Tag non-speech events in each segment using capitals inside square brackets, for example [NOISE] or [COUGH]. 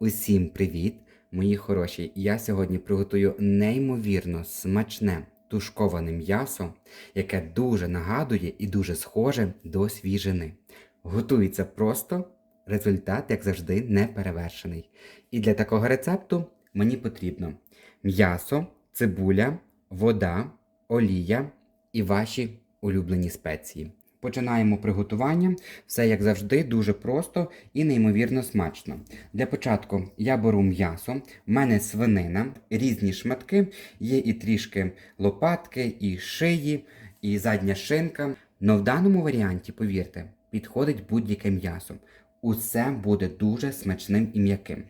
Усім привіт, мої хороші! Я сьогодні приготую неймовірно смачне тушковане м'ясо, яке дуже нагадує і дуже схоже до свіжини. Готується просто, результат, як завжди, не перевершений. І для такого рецепту мені потрібно м'ясо, цибуля, вода, олія і ваші улюблені спеції. Починаємо приготування. Все як завжди, дуже просто і неймовірно смачно. Для початку я беру м'ясо, в мене свинина, різні шматки, є і трішки лопатки, і шиї, і задня шинка. Но в даному варіанті, повірте, підходить будь-яке м'ясо. Усе буде дуже смачним і м'яким.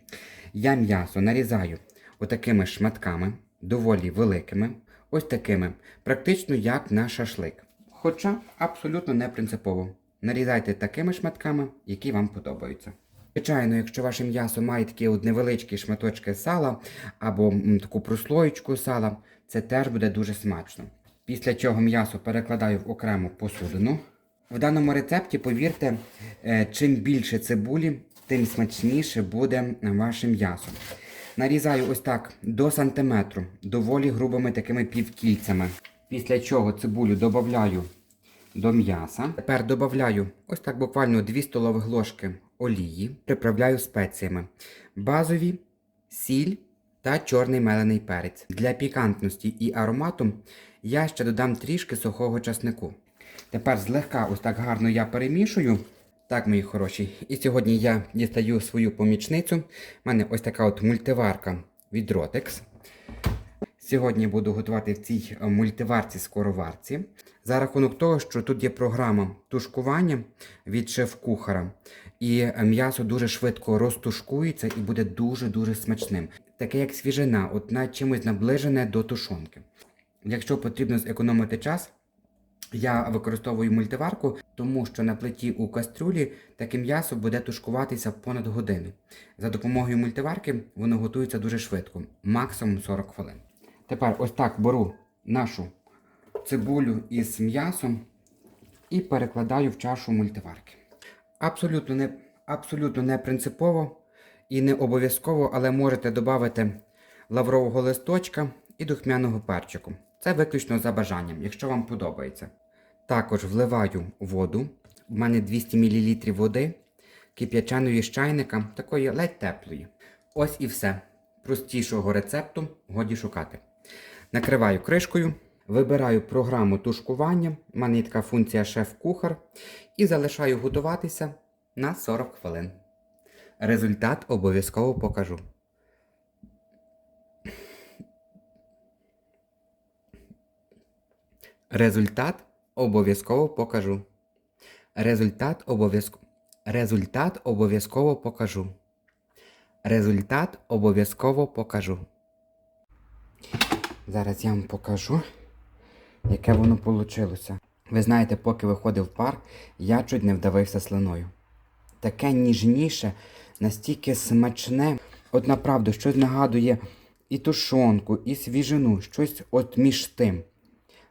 Я м'ясо нарізаю отакими шматками, доволі великими, ось такими, практично як на шашлик. Хоча абсолютно не принципово. Нарізайте такими шматками, які вам подобаються. Звичайно, якщо ваше м'ясо має такі от невеличкі шматочки сала або таку прослоєчку сала, це теж буде дуже смачно. Після чого м'ясо перекладаю в окрему посудину. В даному рецепті, повірте, е, чим більше цибулі, тим смачніше буде ваше м'ясо. Нарізаю ось так до сантиметру, доволі грубими такими півкільцями. Після чого цибулю додаю до м'яса. Тепер додаю ось так буквально 2 столових ложки олії, приправляю спеціями. Базові, сіль та чорний мелений перець. Для пікантності і аромату я ще додам трішки сухого часнику. Тепер злегка ось так гарно я перемішую. Так, мої хороші. І сьогодні я дістаю свою помічницю. У мене ось така от мультиварка від Rotex. Сьогодні буду готувати в цій е, мультиварці скороварці. За рахунок того, що тут є програма тушкування від шеф-кухара, і е, м'ясо дуже швидко розтушкується і буде дуже-дуже смачним. Таке як свіжина, от навіть чимось наближене до тушонки. Якщо потрібно зекономити час, я використовую мультиварку, тому що на плиті у кастрюлі таке м'ясо буде тушкуватися понад годину. За допомогою мультиварки воно готується дуже швидко, максимум 40 хвилин. Тепер ось так беру нашу цибулю із м'ясом і перекладаю в чашу мультиварки. Абсолютно не, абсолютно не принципово і не обов'язково, але можете додати лаврового листочка і духмяного перчику. Це виключно за бажанням, якщо вам подобається. Також вливаю воду. У мене 200 мл води, кип'яченої з чайника, такої ледь теплої. Ось і все. Простішого рецепту годі шукати. Накриваю кришкою, вибираю програму тушкування. У функція шеф-кухар. І залишаю готуватися на 40 хвилин. Результат обов'язково покажу. Результат обов'язково покажу. Результат обов'язково. Результат обов'язково покажу. Результат обов'язково покажу. Зараз я вам покажу, яке воно вийшло. Ви знаєте, поки виходив пар, я чуть не вдавився слиною. Таке ніжніше, настільки смачне. От направду, щось нагадує і тушонку, і свіжину, щось от між тим.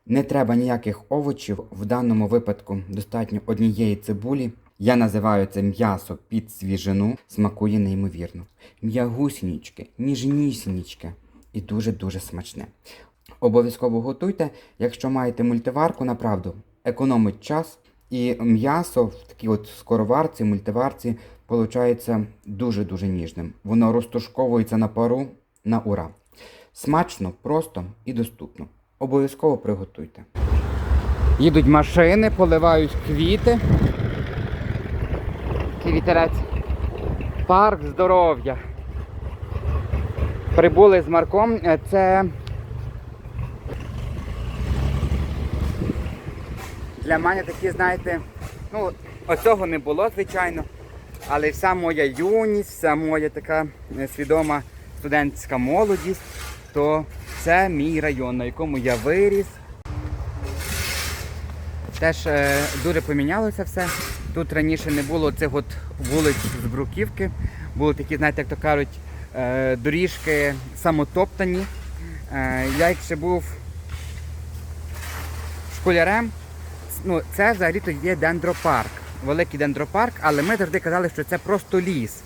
Не треба ніяких овочів, в даному випадку достатньо однієї цибулі. Я називаю це м'ясо під свіжину, смакує неймовірно. М'ягусінічки, ніжнісінічки і дуже-дуже смачне. Обов'язково готуйте, якщо маєте мультиварку, направду, економить час і м'ясо в такій от скороварці, мультиварці, виходить дуже-дуже ніжним. Воно розтушковується на пару на ура. Смачно, просто і доступно. Обов'язково приготуйте. Їдуть машини, поливають квіти. Вітерець. Парк здоров'я. Прибули з Марком. Е, Це для мене такі, знаєте, ну, оцього не було, звичайно. Але вся моя юність, вся моя така е, свідома студентська молодість, то це мій район, на якому я виріс. Теж е, дуже помінялося все. Тут раніше не було цих от вулиць з бруківки. Були такі, знаєте, як то кажуть, доріжки самотоптані. Е, я як ще був школярем, ну, це взагалі-то є дендропарк. Великий дендропарк, але ми завжди казали, що це просто ліс.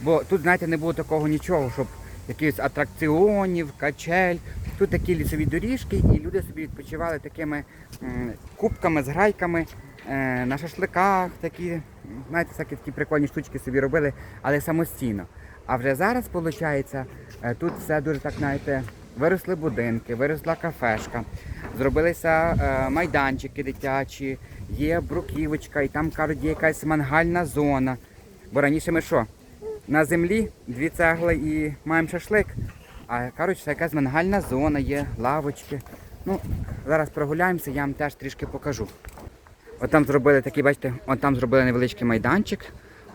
Бо тут, знаєте, не було такого нічого, щоб якихось атракціонів, качель. Тут такі лісові доріжки, і люди собі відпочивали такими кубками з грайками е, на шашликах, такі, знаєте, такі прикольні штучки собі робили, але самостійно. А вже зараз, виходить, тут все дуже так, знаєте, виросли будинки, виросла кафешка, зробилися е, майданчики дитячі, є бруківочка, і там кажуть, є якась мангальна зона. Бо раніше ми що? На землі дві цегли і маємо шашлик. А кажуть, що якась мангальна зона є, лавочки. Ну, зараз прогуляємося, я вам теж трішки покажу. От там зробили такий, бачите, от там зробили невеличкий майданчик,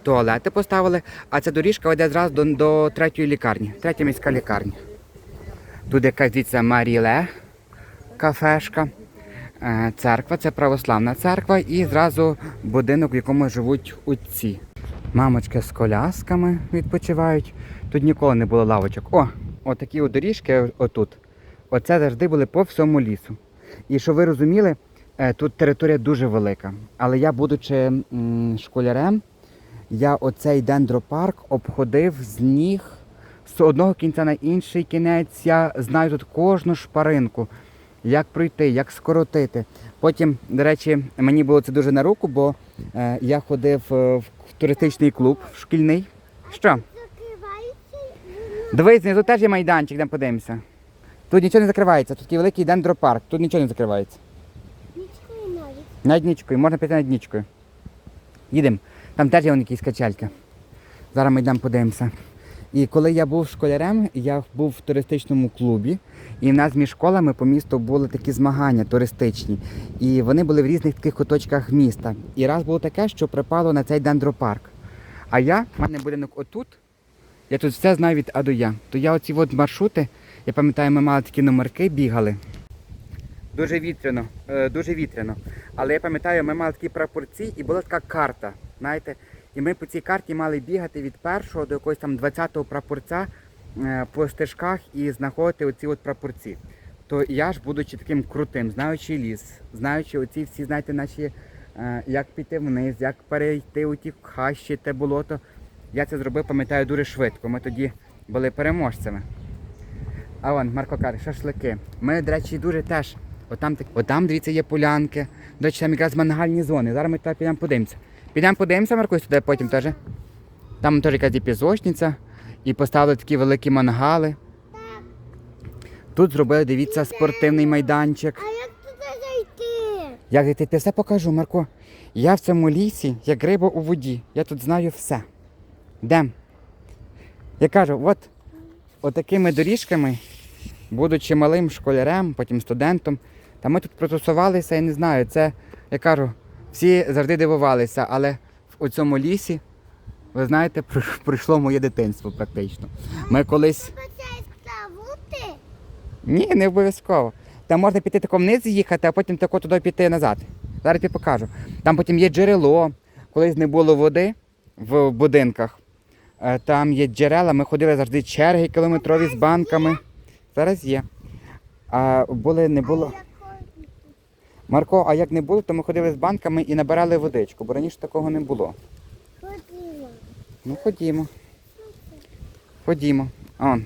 туалети поставили, а ця доріжка веде зразу до, до третьої лікарні, третя міська лікарня. Тут якась дивіться Маріле, кафешка, е, церква, це православна церква, і зразу будинок, в якому живуть отці. Мамочки з колясками відпочивають. Тут ніколи не було лавочок. О, отакі от доріжки отут. Оце завжди були по всьому лісу. І щоб ви розуміли, е, тут територія дуже велика. Але я, будучи школярем, я оцей дендропарк обходив з ніг з одного кінця на інший кінець. Я знаю тут кожну шпаринку, як пройти, як скоротити. Потім, до речі, мені було це дуже на руку, бо е, я ходив е, в туристичний клуб шкільний. Що? Дивись, знизу теж є майданчик, де подивимося. Тут нічого не закривається, тут такий великий дендропарк, тут нічого не закривається. нічкою навіть. Над нічкою, можна піти над нічкою. Їдемо. Там теж є вон якісь качельки. Зараз ми йдемо подивимося. І коли я був школярем, я був в туристичному клубі, і в нас між школами по місту були такі змагання туристичні. І вони були в різних таких куточках міста. І раз було таке, що припало на цей дендропарк. А я, в мене будинок отут, я тут все знаю від А до Я. То я оці от маршрути, я пам'ятаю, ми мали такі номерки, бігали. Дуже вітряно, е, дуже вітряно. Але я пам'ятаю, ми мали такі прапорці і була така карта. Знаєте, і ми по цій карті мали бігати від першого до якогось там 20-го прапорця е, по стежках і знаходити оці от прапорці. То я ж, будучи таким крутим, знаючи ліс, знаючи оці всі, знаєте, наші, е, як піти вниз, як перейти у ті хащі, те болото, я це зробив, пам'ятаю, дуже швидко. Ми тоді були переможцями. А вон, Марко каже, шашлики. Ми, до речі, дуже теж. Отам, отам, дивіться, є полянки. До речі, там якраз мангальні зони. Зараз ми туди підемо подивимося. Підемо подивимося, Маркусь, туди потім теж. Там теж якась є пісочниця. І поставили такі великі мангали. Тут зробили, дивіться, спортивний майданчик. А як туди зайти? Як я ти все покажу, Марко. Я в цьому лісі, як риба у воді. Я тут знаю все. Дем. Я кажу, от отакими доріжками, будучи малим школярем, потім студентом, та ми тут протусувалися, я не знаю, це, я кажу, всі завжди дивувалися, але в цьому лісі, ви знаєте, пройш- пройшло моє дитинство практично. Ми колись. Ні, не обов'язково. Там можна піти тако вниз їхати, а потім тако туди піти назад. Зараз я покажу. Там потім є джерело. Колись не було води в будинках. Е, Там є джерела, ми ходили завжди черги кілометрові з банками. Зараз є. А були, не було. Марко, а як не було, то ми ходили з банками і набирали водичку, бо раніше такого не було. Ходила. Ну ходімо. Ходімо. Он.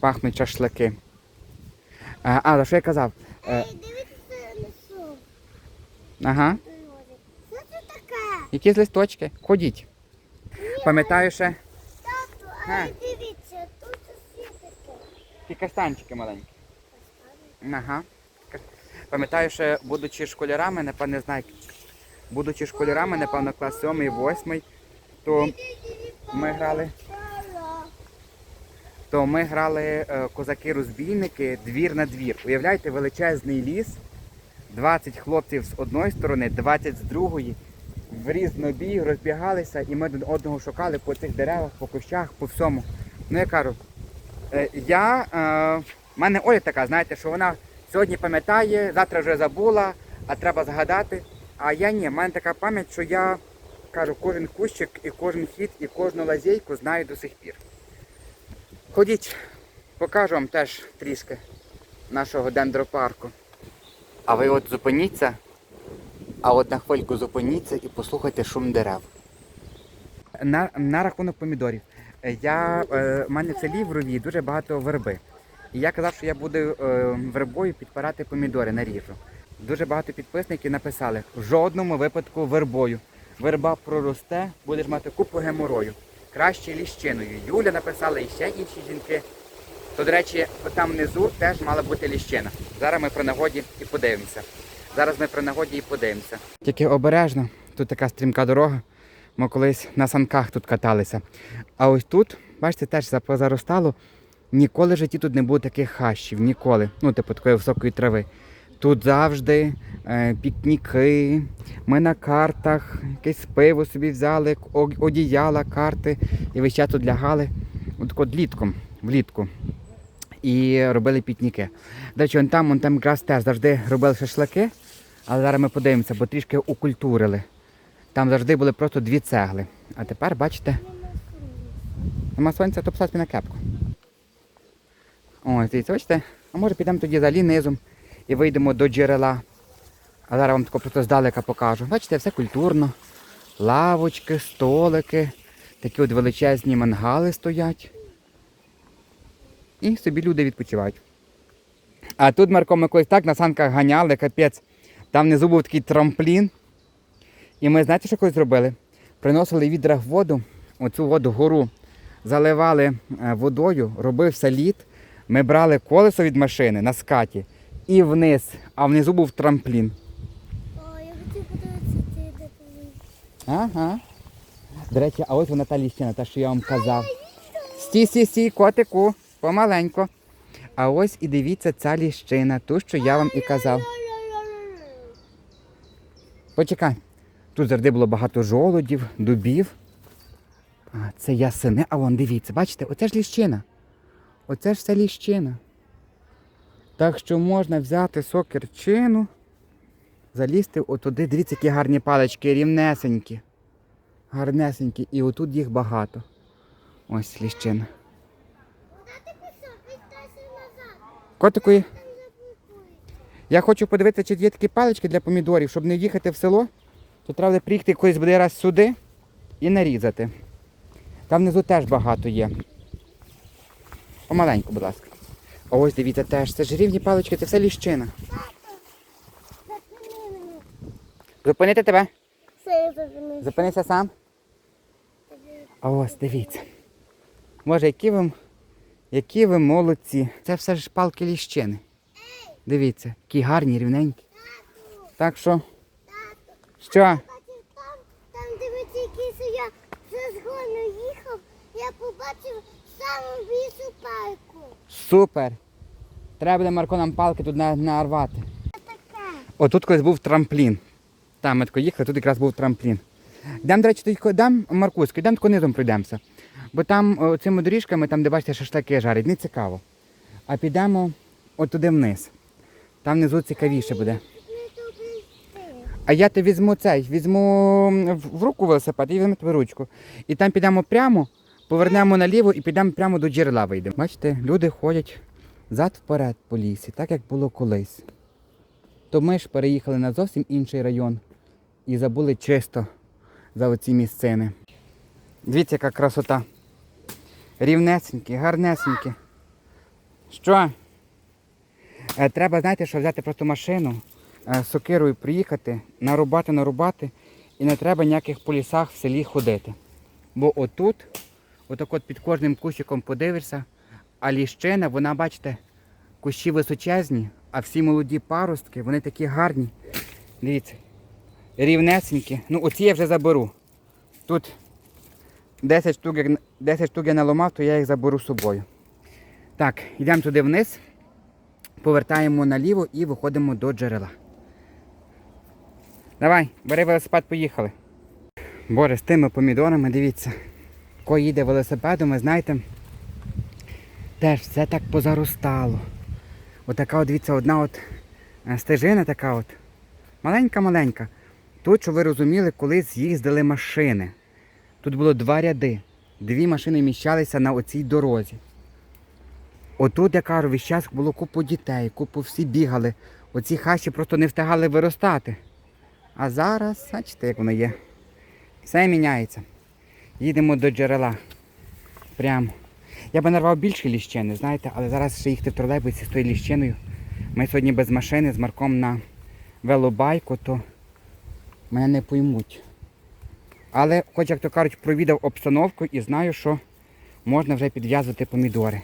Пахнуть шашлики. А, а що я казав? Е, Ей, дивіться несу. ага. Що це таке? Якісь листочки. Ходіть. Пам'ятаю ще Тату, А. але дивіться, таке. ті кастанчики маленькі. Ага. Пам'ятаю, ще будучи школярами, напевно, не знаю, будучи школярами, напевно, клас 7 8 то ми грали, то ми грали е, козаки-розбійники двір на двір. Уявляєте, величезний ліс, 20 хлопців з одної сторони, 20 з другої. В різнобій розбігалися, і ми один одного шукали по цих деревах, по кущах, по всьому. Ну я кажу, Я, е, в мене Оля така, знаєте, що вона сьогодні пам'ятає, завтра вже забула, а треба згадати. А я ні, в мене така пам'ять, що я кажу, кожен кущик і кожен хід, і кожну лазейку знаю до сих пір. Ходіть, покажу вам теж трішки нашого дендропарку. А ви от зупиніться, а от на хвильку зупиніться і послухайте шум дерев. На, на рахунок помідорів. Е, Я, е, в мене в селі в рові дуже багато верби. І я казав, що я буду е, вербою підпирати помідори наріжу. Дуже багато підписників написали: в жодному випадку вербою. Верба проросте, будеш мати купу геморою. Краще ліщиною. Юля написала і ще інші жінки. То, до речі, там внизу теж мала бути ліщина. Зараз ми при нагоді і подивимося. Зараз ми при нагоді і подивимося. Тільки обережно, тут така стрімка дорога. Ми колись на санках тут каталися. А ось тут, бачите, теж за- позаростало. Ніколи в житті тут не було таких хащів, ніколи. Ну, типу такої високої трави. Тут завжди е, пікніки, ми на картах, якесь пиво собі взяли, одіяла, карти і весь час тут лягали. От от літком, влітку. І робили пікніки. До речі, вон там, вон там якраз теж завжди робили шашлики, але зараз ми подивимося, бо трішки укультурили. Там завжди були просто дві цегли. А тепер, бачите, нема сонця, то посадь на кепку. Ось, дивіться, бачите? А може підемо тоді далі низом і вийдемо до джерела. А зараз вам тако просто здалека покажу. Бачите, все культурно. Лавочки, столики, такі от величезні мангали стоять. І собі люди відпочивають. А тут, Марко, ми колись так на санках ганяли, капець. Там внизу був такий трамплін. І ми знаєте, що колись зробили? Приносили відрах воду, оцю воду гору, заливали е, водою, робився лід. Ми брали колесо від машини на скаті і вниз, а внизу був трамплін. О, я хотів подивитися, ти де. Ага. До речі, а ось вона та ліщина, та, що я вам казав. Стій, стій, стій, котику, помаленько. А ось і дивіться ця ліщина, ту, що я вам і казав. Почекай. Тут завжди було багато жолудів, дубів. А, це ясени. А вон, дивіться, бачите, оце ж ліщина. Оце ж все ліщина. Так що можна взяти сокерчину, залізти отуди. Дивіться, які гарні палички, рівнесенькі. Гарнесенькі. І отут їх багато. Ось ліщина. Котику, я хочу подивитися, чи є такі палички для помідорів, щоб не їхати в село, то треба приїхати колись буде раз сюди і нарізати. Там внизу теж багато є. Помаленьку, будь ласка. А ось дивіться теж, це ж рівні палички, це все ліщина. Зупини. Зупинити тебе? Зупинися сам. А ось дивіться. Може, які ви, які ви молодці. Це все ж палки ліщини. Дивіться, які гарні, рівненькі. Так що, що? Бачив там, там дивиться, якийсь я за згону їхав, я саму більшу. Супер. Треба буде Марко нам палки тут на- нарвати. Таке. Отут колись був трамплін. Там ми тако їхали, тут якраз був трамплін. Йдемо, до речі, тоді йдемо, Маркуську, йдемо тако низом пройдемося. Бо там о, цими доріжками, там, де бачите, шашлики жарять, не цікаво. А підемо от туди вниз. Там внизу цікавіше буде. А я тебе візьму цей, візьму в руку велосипед і візьму тебе ручку. І там підемо прямо, повернемо наліво і підемо прямо до джерела вийдемо. Бачите, люди ходять зад вперед по лісі, так як було колись. То ми ж переїхали на зовсім інший район і забули чисто за оці місцини. Дивіться, яка красота. Рівнесенькі, гарнесенькі. Що? Е, Треба, знаєте, що взяти просто машину, е, сокирою приїхати, нарубати, нарубати, і не треба ніяких по лісах в селі ходити. Бо отут, отак от під кожним кущиком подивишся, а ліщина, вона, бачите, кущі височезні, а всі молоді паростки, вони такі гарні. Дивіться, рівнесенькі. Ну, оці я вже заберу. Тут 10 штук, 10 штук я наламав, то я їх заберу з собою. Так, йдемо туди вниз повертаємо наліво і виходимо до джерела. Давай, бери велосипед, поїхали. Боже, з тими помідорами, дивіться. Ко їде велосипедом, ви знаєте, теж все так позаростало. Отака, от, дивіться, одна от е, стежина така от. Маленька-маленька. Тут, що ви розуміли, колись їздили машини. Тут було два ряди. Дві машини міщалися на оцій дорозі. Отут, я кажу, весь час було купу дітей, купу всі бігали. Оці хащі просто не встигали виростати. А зараз, бачите, як воно є. Все міняється. Їдемо до джерела. Прямо. Я би нарвав більше ліщини, знаєте, але зараз ще їхати в тролейбусі з тою ліщиною. Ми сьогодні без машини з Марком на велобайку, то мене не поймуть. Але, хоч як то кажуть, провідав обстановку і знаю, що можна вже підв'язувати помідори,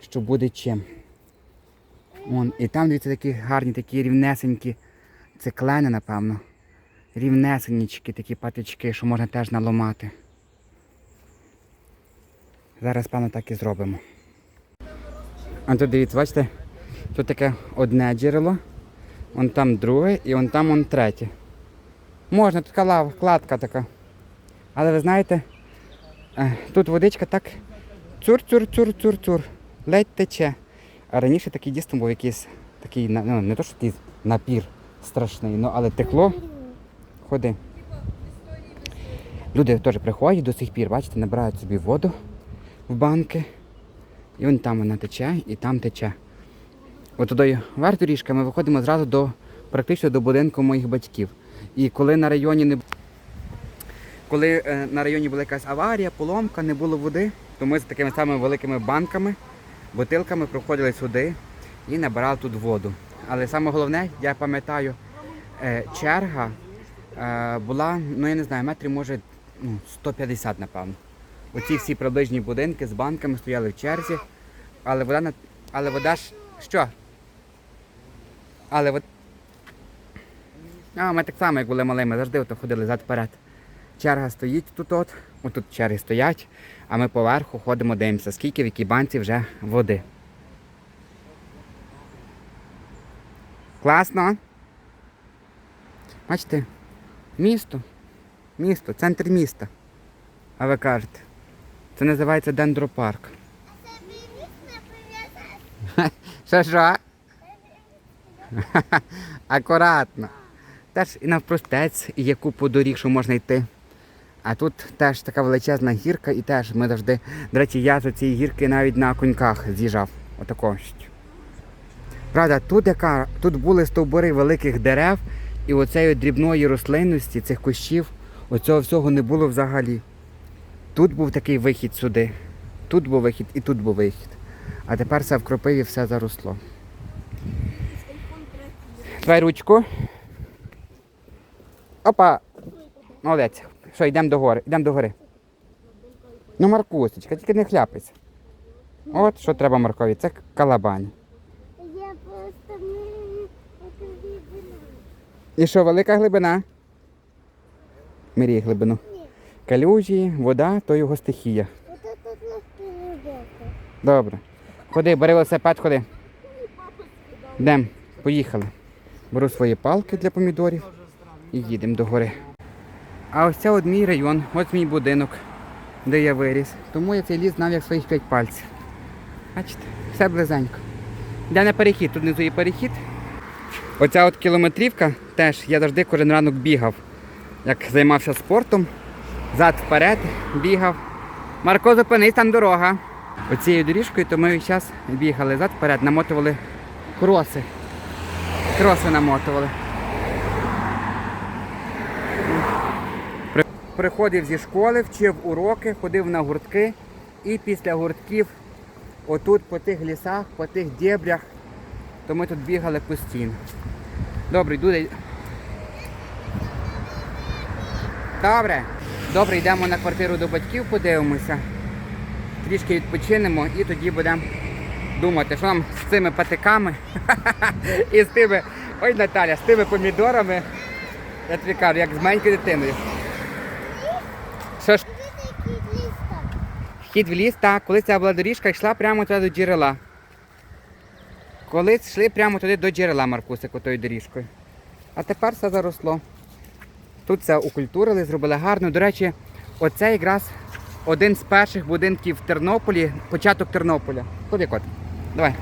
що буде чим. Вон, і там дивіться такі гарні, такі рівнесенькі. Це клени, напевно. Рівнесенічки, такі патички, що можна теж наломати. Зараз, певно, так і зробимо. А тут дивіться, бачите, тут таке одне джерело, вон там друге і вон там вон третє. Можна, тут лава, кладка така. Але ви знаєте, е, тут водичка так цур-цур-цур-цур-цур. Ледь тече. А раніше такий дійсно був якийсь такий, ну, не то, що такий напір страшний, ну, але текло. Ходи. Люди теж приходять до сих пір, бачите, набирають собі воду в банки. І вон там вона тече, і там тече. От туди вверх ми виходимо зразу до практично до будинку моїх батьків. І коли на районі не коли е, на районі була якась аварія, поломка, не було води, то ми з такими самими великими банками, бутилками проходили сюди і набирали тут воду. Але саме головне, я пам'ятаю, е, черга е, була, ну я не знаю, метрів може ну, 150, напевно. Оці всі приближні будинки з банками стояли в черзі, але вода на- але вода ж що? Але от. А, ми так само, як були малими, завжди ото ходили зад вперед. Черга стоїть тут, от, отут черги стоять, а ми поверху ходимо, дивимося, скільки в якій банці вже води. Класно. Бачите, місто, місто, центр міста. А ви кажете, це називається дендропарк. А Це мій не. Що що? Акуратно. Теж і навпростець і є купу доріг, що можна йти. А тут теж така величезна гірка, і теж ми завжди. До речі, я з цієї гірки навіть на коньках з'їжджав. Отако. Правда, тут яка, тут були стовбури великих дерев, і оцеї дрібної рослинності, цих кущів, оцього всього не було взагалі. Тут був такий вихід сюди. Тут був вихід і тут був вихід. А тепер все в кропиві все заросло. Давай ручку. Опа. Молодець. Що, йдемо до гори. Йдемо до гори. Ну, Маркусечка, тільки не хляпайся. От що треба Маркові, це калабань. Я просто І що, велика глибина? Мірій глибину. Калюжі, вода, то його стихія. Добре. Ходи, бери велосипед, ходи. Йдемо, поїхали. Беру свої палки для помідорів і їдемо до гори. А ось це от мій район, ось мій будинок, де я виріс. Тому я цей ліс знав як своїх п'ять пальців. Бачите, все близенько. Йде на перехід, тут внизу є перехід. Оця от кілометрівка теж я завжди кожен ранок бігав. Як займався спортом, зад вперед бігав. Марко, зупинись, там дорога. Оцією доріжкою то ми час бігали зад вперед, намотували кроси. Кроси намотували. Приходив зі школи, вчив уроки, ходив на гуртки і після гуртків отут по тих лісах, по тих дєбрях, то ми тут бігали постійно. Добре, йду. Добре. Добре, йдемо на квартиру до батьків, подивимося. Трішки відпочинемо і тоді будемо думати, що нам з цими патиками [LAUGHS] і з тими. Ой, Наталя, з тими помідорами. Я тобі кажу, як з маленькою дитиною. Що ж, вхід в ліс, так, колись ця була доріжка, йшла прямо туди до джерела. Колись йшли прямо туди до джерела Маркусику тою доріжкою. А тепер все заросло. Тут це укультурили, зробили гарно. До речі, оце якраз один з перших будинків в Тернополі, початок Тернополя. Ходи, кот. Давай.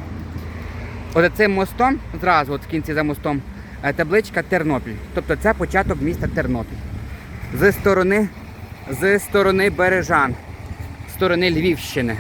От цим мостом, зразу от в кінці за мостом, е, табличка Тернопіль. Тобто це початок міста Тернопіль. З сторони, з сторони Бережан, з сторони Львівщини.